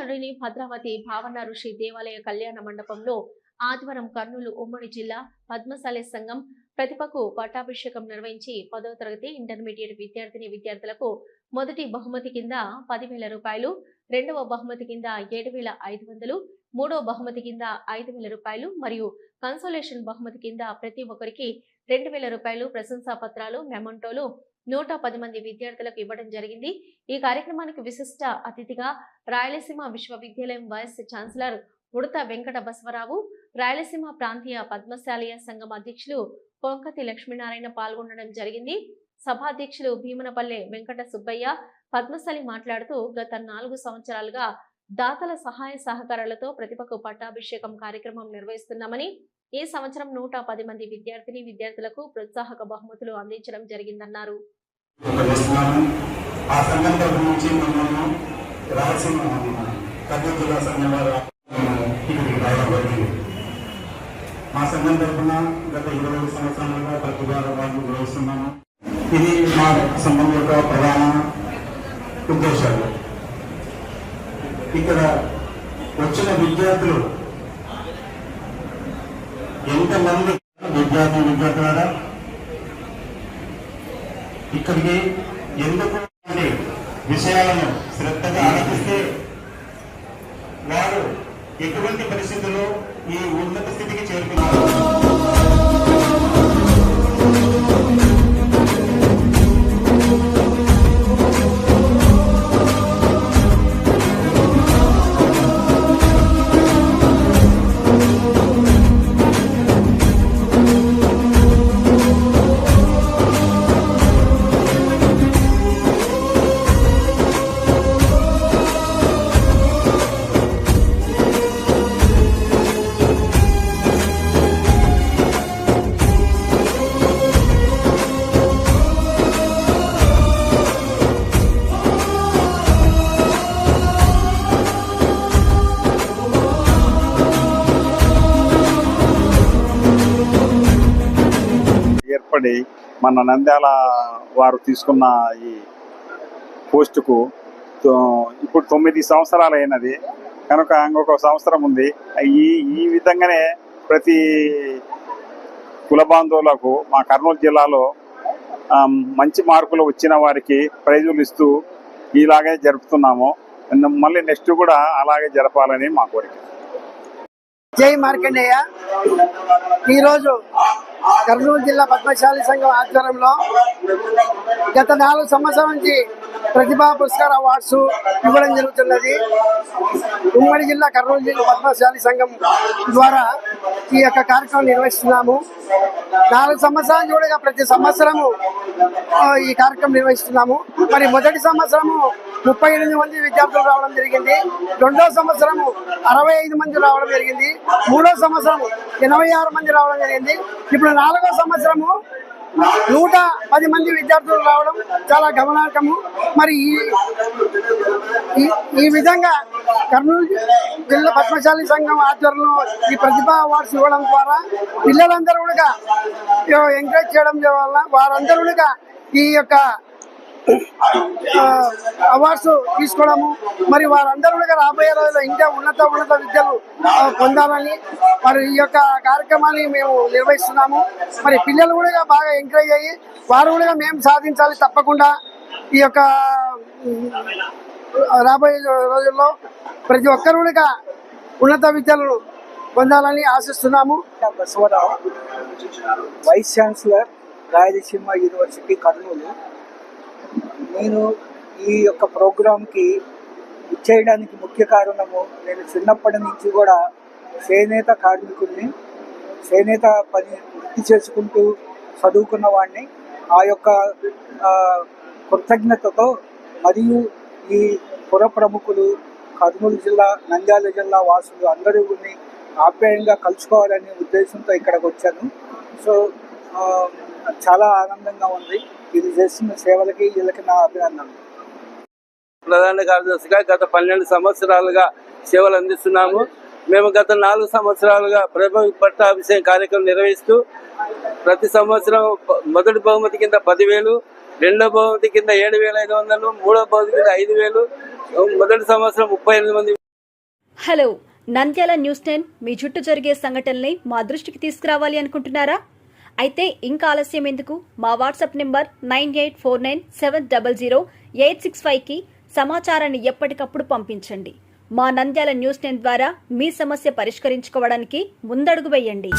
నగరంలోని భద్రావతి భావన ఋషి దేవాలయ కళ్యాణ మండపంలో ఆదివారం కర్నూలు ఉమ్మడి జిల్లా పద్మశాలి సంఘం ప్రతిభకు పట్టాభిషేకం నిర్వహించి పదవ తరగతి ఇంటర్మీడియట్ విద్యార్థిని విద్యార్థులకు మొదటి బహుమతి కింద పదివేల రూపాయలు రెండవ బహుమతి కింద ఏడు వేల ఐదు వందలు మూడవ బహుమతి కింద ఐదు వేల రూపాయలు మరియు కన్సోలేషన్ బహుమతి కింద ప్రతి ఒక్కరికి రెండు వేల రూపాయలు ప్రశంసా పత్రాలు మెమంటోలు నూట పది మంది విద్యార్థులకు ఇవ్వడం జరిగింది. ఈ కార్యక్రమానికి విశిష్ట అతిథిగా రాయలసీమ విశ్వవిద్యాలయం వైస్ ఛాన్సలర్ ఉడత వెంకట బసవరావు రాయలసీమ ప్రాంతీయ పద్మశాలియ సంఘం అధ్యక్షులు కొంకతి లక్ష్మీనారాయణ పాల్గొనడం జరిగింది. సభాధ్యక్షులు భీమనపల్లె వెంకట సుబ్బయ్య పద్మశాలి మాట్లాడుతూ గత నాలుగు సంవత్సరాలుగా దాతల సహాయ సహకారాలతో ప్రతిభకు పట్టాభిషేకం కార్యక్రమం నిర్వహిస్తున్నామని ఈ సంవత్సరం నూట పది మంది విద్యార్థిని విద్యార్థులకు ప్రోత్సాహక బహుమతులు అందించడం జరిగిందన్నారు. ఉపయోగిస్తున్నాము ఆ సంఘం తరఫు నుంచి మనము రాసిన కర్నూలు జిల్లా సంఘం వారు ఇక్కడికి రావడం జరిగింది. మా సంఘం తరఫున గత ఇరవై సంవత్సరాలుగా ప్రతిభా వాళ్ళు నిర్వహిస్తున్నాము ఇది మా సంఘం యొక్క ప్రధాన ఉద్దేశాలు. ఇక్కడ వచ్చిన విద్యార్థులు ఎంతమంది విద్యార్థి విద్యార్థులారా? ఇక్కడికి ఎందుకు విషయాలను శ్రద్ధగా ఆలోచిస్తే వారు ఎటువంటి పరిస్థితుల్లో ఈ ఉన్నత స్థితికి చేరుకున్నారు? ఏర్పడి మన నంద్యాల వారు తీసుకున్న ఈ పోస్టుకు ఇప్పుడు తొమ్మిది సంవత్సరాలు అయినది కనుక ఇంకొక సంవత్సరం ఉంది. ఈ ఈ విధంగానే ప్రతి కుల బాంధవులకు మా కర్నూలు జిల్లాలో మంచి మార్కులు వచ్చిన వారికి ప్రైజులు ఇస్తూ ఇలాగే జరుపుతున్నాము. మళ్ళీ నెక్స్ట్ కూడా అలాగే జరపాలని మా కోరిక. జై మార్కండేయ. ఈరోజు కర్నూలు జిల్లా పద్మశాలి సంఘం ఆధ్వర్యంలో గత నాలుగు సంవత్సరాల నుంచి ప్రతిభా పురస్కార అవార్డ్స్ ఇవ్వడం జరుగుతున్నది. ఉమ్మడి జిల్లా కర్నూలు జిల్లా పద్మశాలి సంఘం ద్వారా ఈ యొక్క కార్యక్రమం నిర్వహిస్తున్నాము. నాలుగు సంవత్సరాలు చూడగా ప్రతి సంవత్సరము ఈ కార్యక్రమం నిర్వహిస్తున్నాము. మరి మొదటి సంవత్సరము ముప్పై ఎనిమిది మంది విద్యార్థులు రావడం జరిగింది. రెండో సంవత్సరము అరవై ఐదు మంది రావడం జరిగింది. మూడో సంవత్సరం ఎనభై ఆరు మంది రావడం జరిగింది. ఇప్పుడు నాలుగో సంవత్సరము నూట పది మంది విద్యార్థులు రావడం చాలా గమనార్హము. మరి ఈ ఈ- ఈ విధంగా కర్నూలు జిల్లా పద్మశాలి సంఘం ఆధ్వర్యంలో ఈ ప్రతిభా అవార్డ్స్ ఇవ్వడం ద్వారా పిల్లలందరూ కూడా ఎంకరేజ్ చేయడం వల్ల వారందరూ కూడా ఈ యొక్క అవార్డ్స్ తీసుకోవడము మరి వారందరూ కూడా రాబోయే రోజుల్లో ఇంకా ఉన్నత ఉన్నత విద్యలు పొందాలని మరి ఈ యొక్క కార్యక్రమాన్ని మేము నిర్వహిస్తున్నాము. మరి పిల్లలు కూడా బాగా ఎంకరేజ్ అయ్యి వారు కూడా మేము సాధించాలి తప్పకుండా. ఈ యొక్క రాబోయే రోజుల్లో ప్రతి ఒక్కరు కూడా ఉన్నత విద్యలను పొందాలని ఆశిస్తున్నాము. Basavarao vice chancellor Rayalaseema university Kurnool. నేను ఈ యొక్క ప్రోగ్రాంకి ఇచ్చేయడానికి ముఖ్య కారణము నేను చిన్నప్పటి నుంచి కూడా చేనేత కార్మికుల్ని చేనేత పని వృత్తి చేసుకుంటూ చదువుకున్న వాడిని. ఆ యొక్క కృతజ్ఞతతో మరియు ఈ పుర ప్రముఖులు కర్నూలు జిల్లా నంద్యాల జిల్లా వాసులు అందరూ ఆప్యాయంగా కలుసుకోవాలనే ఉద్దేశంతో ఇక్కడికి వచ్చాను. సో చాలా ఆనందంగా ఉంది. ఇది చేస్తున్న సేవలకి వీళ్ళకి నా అభినందనలు. ప్రధాన కార్యదర్శిగా గత పన్నెండు సంవత్సరాలుగా సేవలు అందిస్తున్నాము. మేము గత నాలుగు సంవత్సరాలుగా ప్రభు పట్టాభిషేకం కార్యక్రమం నిర్వహిస్తూ ప్రతి సంవత్సరం మొదటి బహుమతి కింద పదివేలు రెండో బహుమతి కింద ఏడు వేల ఐదు వందలు మూడో బహుమతి కింద ఐదు వేలు మొదటి సంవత్సరం ముప్పై ఎనిమిది మంది హలో నంద్యాల న్యూస్ టెన్ మీ చుట్టూ జరిగే సంఘటనల్ని మా దృష్టికి తీసుకురావాలి అనుకుంటున్నారా? అయితే ఇంకా ఆలస్యం ఎందుకు? మా WhatsApp number nine eight four nine seven double zero eight six ఫైవ్కి సమాచారాన్ని ఎప్పటికప్పుడు పంపించండి. మా నంద్యాల న్యూస్ టెన్ ద్వారా మీ సమస్య పరిష్కరించుకోవడానికి ముందడుగు వేయండి.